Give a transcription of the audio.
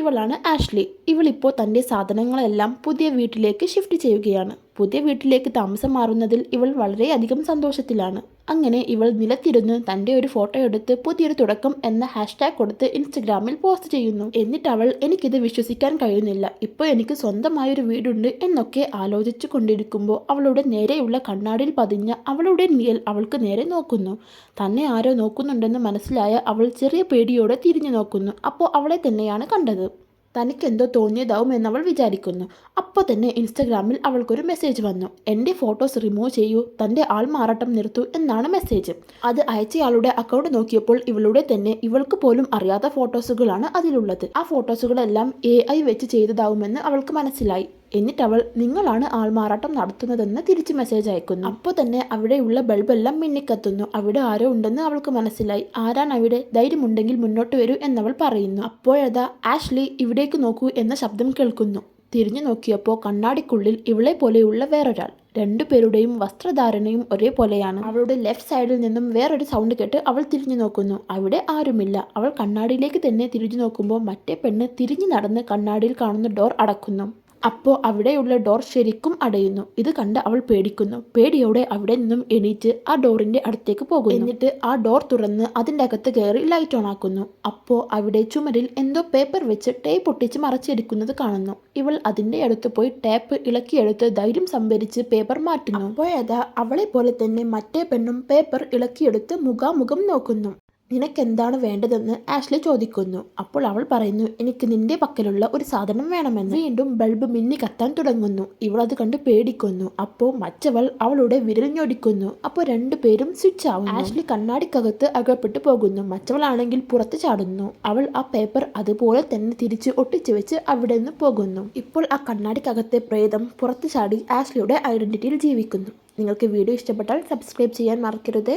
ഇവളാണ് ആഷ്ലി. ഇവളിപ്പോൾ തന്റെ സാധനങ്ങളെല്ലാം പുതിയ വീട്ടിലേക്ക് ഷിഫ്റ്റ് ചെയ്യുകയാണ്. പുതിയ വീട്ടിലേക്ക് താമസം മാറുന്നതിൽ ഇവൾ വളരെയധികം സന്തോഷത്തിലാണ്. അങ്ങനെ ഇവൾ നിലത്തിരുന്ന് തന്റെ ഒരു ഫോട്ടോ എടുത്ത് പുതിയൊരു തുടക്കം എന്ന ഹാഷ്ടാഗ് കൊടുത്ത് ഇൻസ്റ്റഗ്രാമിൽ പോസ്റ്റ് ചെയ്യുന്നു. എന്നിട്ട് അവൾ എനിക്കിത് വിശ്വസിക്കാൻ കഴിയുന്നില്ല. ഇപ്പോൾ എനിക്ക് സ്വന്തമായൊരു വീടുണ്ട് എന്നൊക്കെ ആലോചിച്ചു കൊണ്ടിരിക്കുമ്പോൾ അവളുടെ നേരെയുള്ള കണ്ണാടിയിൽ പതിഞ്ഞ അവളുടെ നിയൽ അവൾക്ക് നേരെ നോക്കുന്നു. തന്നെ ആരോ നോക്കുന്നുണ്ടെന്ന് മനസ്സിലായ അവൾ ചെറിയ പേടിയോടെ തിരിഞ്ഞു നോക്കുന്നു. അപ്പോൾ അവളെ തന്നെയാണ് കണ്ടത്. തനിക്കെന്തോ തോന്നിയതാവും എന്നവൾ വിചാരിക്കുന്നു. അപ്പോൾ തന്നെ ഇൻസ്റ്റഗ്രാമിൽ അവൾക്കൊരു മെസ്സേജ് വന്നു. എന്റെ ഫോട്ടോസ് റിമൂവ് ചെയ്യൂ തന്റെ ആൾ മാറാട്ടം നിർത്തൂ എന്നാണ് മെസ്സേജ്. അത് അയച്ചയാളുടെ അക്കൗണ്ട് നോക്കിയപ്പോൾ ഇവളുടെ തന്നെ ഇവൾക്ക് പോലും അറിയാത്ത ഫോട്ടോസുകളാണ് അതിലുള്ളത്. ആ ഫോട്ടോസുകളെല്ലാം എ വെച്ച് ചെയ്തതാവുമെന്ന് അവൾക്ക് മനസ്സിലായി. എന്നിട്ട് അവൾ നിങ്ങളാണ് ആൾമാറാട്ടം നടത്തുന്നതെന്ന് തിരിച്ച് മെസ്സേജ് അയക്കുന്നു. അപ്പോൾ തന്നെ അവിടെയുള്ള ബൾബെല്ലാം മിന്നിക്കത്തുന്നു. അവിടെ ആരോ ഉണ്ടെന്ന് അവൾക്ക് മനസ്സിലായി. ആരാണ് അവിടെ? ധൈര്യമുണ്ടെങ്കിൽ മുന്നോട്ട് വരൂ എന്നവൾ പറയുന്നു. അപ്പോഴതാ ആഷ്ലി ഇവിടേക്ക് നോക്കൂ എന്ന ശബ്ദം കേൾക്കുന്നു. തിരിഞ്ഞു നോക്കിയപ്പോൾ കണ്ണാടിക്കുള്ളിൽ ഇവളെ പോലെയുള്ള വേറൊരാൾ. രണ്ടുപേരുടെയും വസ്ത്രധാരണയും ഒരേപോലെയാണ്. അവളുടെ ലെഫ്റ്റ് സൈഡിൽ നിന്നും വേറൊരു സൗണ്ട് കേട്ട് അവൾ തിരിഞ്ഞു നോക്കുന്നു. അവിടെ ആരുമില്ല. അവൾ കണ്ണാടിയിലേക്ക് തന്നെ തിരിഞ്ഞു നോക്കുമ്പോൾ മറ്റേ പെണ്ണ് തിരിഞ്ഞു നടന്ന് കണ്ണാടിയിൽ കാണുന്ന ഡോർ അടക്കുന്നു. അപ്പോൾ അവിടെയുള്ള ഡോർ ശരിക്കും അടയുന്നു. ഇത് കണ്ട് അവൾ പേടിക്കുന്നു. പേടിയോടെ അവിടെ നിന്നും എണീറ്റ് ആ ഡോറിന്റെ അടുത്തേക്ക് പോകുന്നു. എന്നിട്ട് ആ ഡോർ തുറന്ന് അതിന്റെ അകത്ത് കയറി ലൈറ്റ് ഓൺ ആക്കുന്നു. അപ്പോൾ അവിടെ ചുമരിൽ എന്തോ പേപ്പർ വെച്ച് ടേപ്പ് ഒട്ടിച്ച് മറച്ചിരിക്കുന്നത് കാണുന്നു. ഇവൾ അതിന്റെ അടുത്ത് പോയി ടേപ്പ് ഇളക്കിയെടുത്ത് ധൈര്യം സംഭരിച്ച് പേപ്പർ മാറ്റുന്നു. അപ്പോഴതാ അവളെ പോലെ തന്നെ മറ്റേ പെണ്ണും പേപ്പർ ഇളക്കിയെടുത്ത് മുഖാമുഖം നോക്കുന്നു. നിനക്കെന്താണ് വേണ്ടതെന്ന് ആഷ്ലി ചോദിക്കുന്നു. അപ്പോൾ അവൾ പറയുന്നു എനിക്ക് നിന്റെ പക്കലുള്ള ഒരു സാധനം വേണമെന്ന്. വീണ്ടും ബൾബ് മിന്നി കത്താൻ തുടങ്ങുന്നു. ഇവൾ അത് കണ്ട് പേടിക്കുന്നു. അപ്പോൾ മറ്റവൾ അവളുടെ വിരൽ ഞൊടിക്കുന്നു. അപ്പോൾ രണ്ടുപേരും സ്വിച്ച് ആവുന്നു. ആഷ്ലി കണ്ണാടിക്കകത്ത് അകപ്പെട്ടു പോകുന്നു. മറ്റവളാണെങ്കിൽ പുറത്ത് ചാടുന്നു. അവൾ ആ പേപ്പർ അതുപോലെ തന്നെ തിരിച്ച് ഒട്ടിച്ചു വെച്ച് അവിടെ നിന്ന് പോകുന്നു. ഇപ്പോൾ ആ കണ്ണാടിക്കകത്തെ പ്രേതം പുറത്ത് ചാടി ആഷ്ലിയുടെ ഐഡന്റിറ്റിയിൽ ജീവിക്കുന്നു. നിങ്ങൾക്ക് വീഡിയോ ഇഷ്ടപ്പെട്ടാൽ സബ്സ്ക്രൈബ് ചെയ്യാൻ മറക്കരുത്.